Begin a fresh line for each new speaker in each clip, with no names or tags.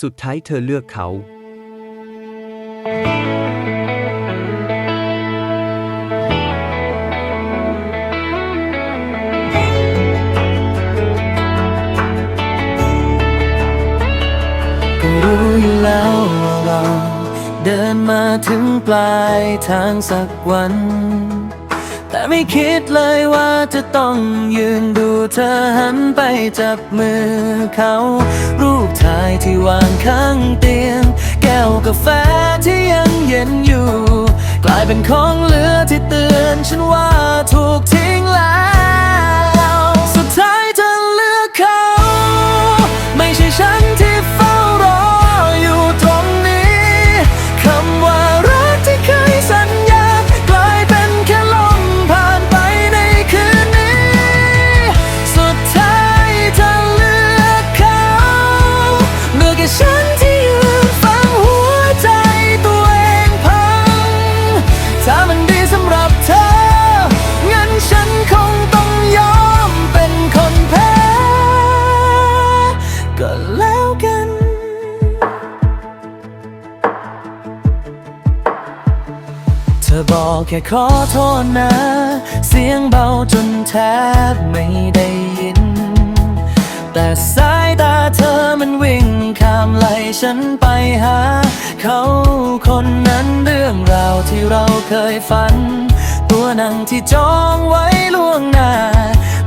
สุดท้ายเธอเลือกเขา
ก็รู้อยู่แล้วว่าเรา เดินมาถึงปลายทางสักวัน แต่ไม่คิดเลยว่าจะต้องยืนดูเธอหันไปจับมือเขา รูปถ่ายที่วางข้างเตียง แก้วกาแฟที่ยังเย็นอยู่ กลายเป็นของเหลือที่เตือนฉันว่าถูกทิ้งแล้ว กัน เธอบอกแค่ขอโทษนะ เสียงเบาจนแทบไม่ได้ยิน แต่สายตาเธอมันวิ่งข้ามไหลฉันไปหา เขาคนนั้นเรื่องราวที่เราเคยฝัน ตัวหนังที่จองไว้ล่วงหน้า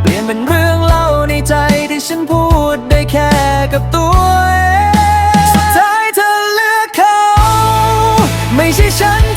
เปลี่ยนเป็นเรื่องเล่าในใจที่ฉันพูดได้แค่กับตัว ไม่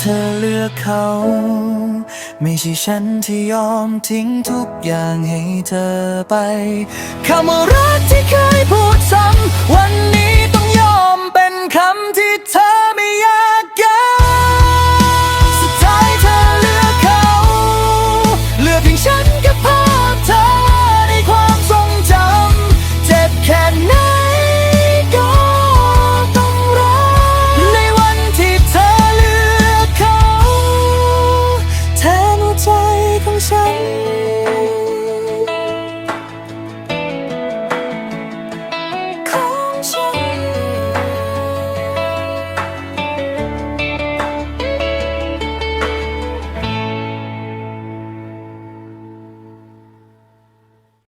เธอเลือกเขา ไม่ใช่ฉันที่ยอมทิ้งทุกอย่างให้เธอไปคำว่ารักที่เคยพูดซ้ำวันนี้ ฉัน